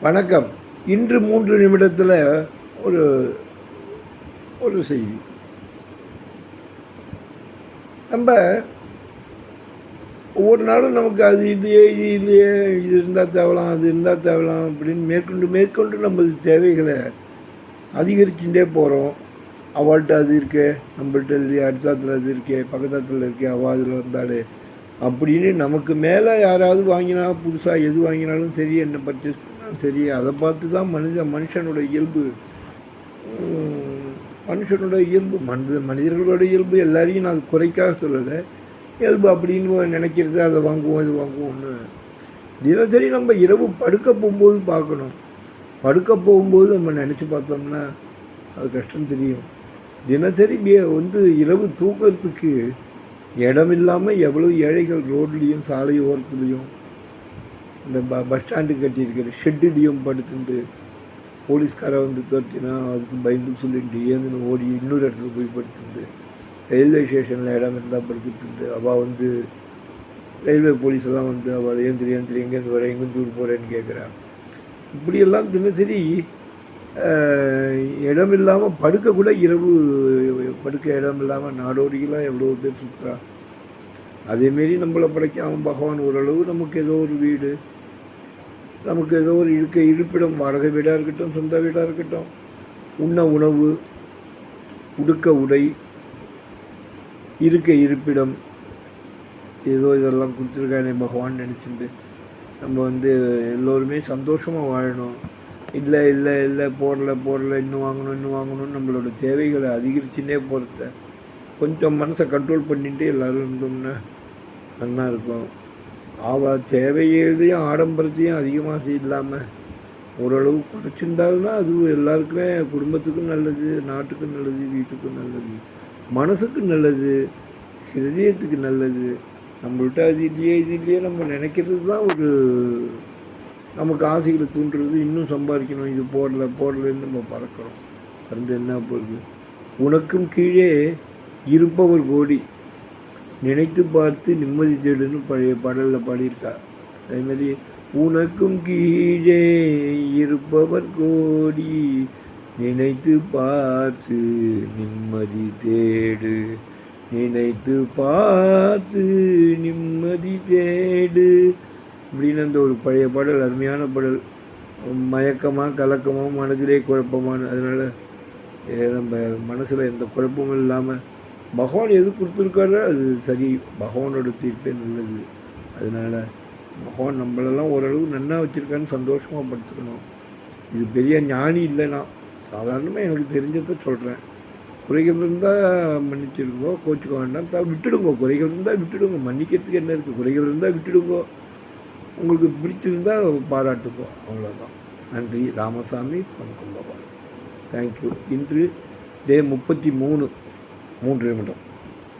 வணக்கம். இன்று மூன்று நிமிடத்தில் ஒரு ஒரு செய்தி. நம்ம ஒவ்வொரு நாளும் நமக்கு அது இல்லையே இது இல்லையே இது இருந்தால் தேவலாம் அது இருந்தால் தேவலாம் அப்படின்னு மேற்கொண்டு மேற்கொண்டு நமது தேவைகளை அதிகரிச்சுட்டே போகிறோம் அவள்கிட்ட அது இருக்கே நம்மள்கிட்ட இல்லையே அடுத்தாத்தில் அது இருக்கே பக்கத்தாத்தில் இருக்கே அவள் அதில் வந்தாலே அப்படின்னு நமக்கு மேலே யாராவது வாங்கினா புதுசாக எது வாங்கினாலும் சரி என்ன பர்ச்சேஸ் சரி அதை பார்த்து தான் மனித மனுஷனோட இயல்பு. மனுஷனோட இயல்பு மனித மனிதர்களோட இயல்பு எல்லாரையும் நான் அது குறைக்காக சொல்லலை. இயல்பு அப்படின்னு நினைக்கிறது அதை வாங்குவோம் இது வாங்குவோம்னு. தினசரி நம்ம இரவு படுக்க போகும்போது பார்க்கணும். படுக்க போகும்போது நம்ம நினச்சி பார்த்தோம்னா அது கஷ்டம் தெரியும். தினசரி பே- வந்து இரவு தூக்கிறதுக்கு இடம் இல்லாமல் எவ்வளோ ஏழைகள் ரோட்லேயும் சாலை ஓரத்துலேயும் இந்த ப பஸ் ஸ்டாண்டு கட்டியிருக்கிற ஷெட்டுலேயும் படுத்துட்டு போலீஸ்காரை வந்து துரத்தினா அதுக்கு பயந்து சொல்லிட்டு ஏந்துன்னு ஓடி இன்னொரு இடத்துல போய் படுத்துட்டு ரயில்வே ஸ்டேஷனில் இடம் இருந்தால் படுத்துட்டு அவள் வந்து ரயில்வே போலீஸ் எல்லாம் வந்து அவள் ஏந்திரி ஏந்திரி எங்கேருந்து வர எங்கேருந்து ஊர் போகிறேன்னு கேட்குறான் இப்படியெல்லாம் தினசரி இடம் இல்லாமல் படுக்க கூட இரவு படுக்க இடம் இல்லாமல் நாடோடிகளாக எவ்வளோ பேர் சுற்றுறான் அதேமாரி நம்மளை படைக்காமல் பகவான் ஓரளவு நமக்கு ஏதோ ஒரு வீடு நமக்கு ஏதோ ஒரு இருக்க இருப்பிடம் வாடகை வீடாக இருக்கட்டும் சொந்த வீடாக இருக்கட்டும் உண்ண உணவு உடுக்க உடை இருக்க இருப்பிடம் ஏதோ இதெல்லாம் கொடுத்துருக்கானே பகவான் நினச்சிட்டு நம்ம வந்து எல்லோருமே சந்தோஷமாக வாழணும். இல்லை இல்லை இல்லை போடல போடல இன்னும் வாங்கணும் இன்னும் வாங்கணும்னு நம்மளோட தேவைகளை அதிகரிச்சுட்டே போகிறத கொஞ்சம் மனசை கண்ட்ரோல் பண்ணிட்டு எல்லோரும் இருந்தோம்னா நல்லா இருக்கும். அவள் தேவையையும் ஆடம்பரத்தையும் அதிகமாக இல்லாமல் ஓரளவு குறைச்சிருந்தாலும்னா அது எல்லாருக்குமே குடும்பத்துக்கும் நல்லது நாட்டுக்கும் நல்லது வீட்டுக்கும் நல்லது மனசுக்கும் நல்லது ஹிருதயத்துக்கு நல்லது. நம்மள்ட்ட அது இல்லையே இது இல்லையே நம்ம நினைக்கிறது தான் ஒரு நமக்கு ஆசைகளை தூண்டுறது இன்னும் சம்பாதிக்கணும் இது போடல போடலன்னு நம்ம பறக்கிறோம். வந்து என்ன போகுது? உனக்கும் கீழே இருப்பவர் கோடி. நினைத்து பார்த்து நிம்மதி தேடுன்னு பழைய பாடலில் பாடியிருக்கார் அதேமாதிரி உனக்கும் கீழே இருப்பவர் கோடி. நினைத்து பார்த்து நிம்மதி தேடு. நினைத்து பார்த்து நிம்மதி தேடு. அப்படின்னு அந்த ஒரு பழைய பாடல் அருமையான பாடல். மயக்கமாக கலக்கமாக மனதிலே குழப்பமான அதனால் நம்ம மனசில் எந்த குழப்பமும் இல்லாமல் பகவான் எது கொடுத்துருக்காரோ அது சரி. பகவானோட தீர்ப்பே நல்லது. அதனால் பகவான் நம்மளெல்லாம் ஓரளவு நன்னா வச்சுருக்கான்னு சந்தோஷமாக படுத்துக்கணும். இது பெரிய ஞானி இல்லைன்னா சாதாரணமாக எனக்கு தெரிஞ்சதை சொல்கிறேன் குறைகள் இருந்தால் மன்னிச்சிடுங்கோ கோச்சிக்க வேண்டாம். த விட்டுடுங்கோ. குறைகள் இருந்தால் விட்டுடுங்க. மன்னிக்கிறதுக்கு என்ன இருக்குது குறைகள் இருந்தால் விட்டுடுங்கோ. உங்களுக்கு பிடிச்சிருந்தா பாராட்டுக்கோ. அவ்வளோதான் நன்றி. ராமசாமி from கும்பகோணம் தேங்க்யூ இன்று டே முப்பத்தி மூணு. மூன்று நிமிடம்.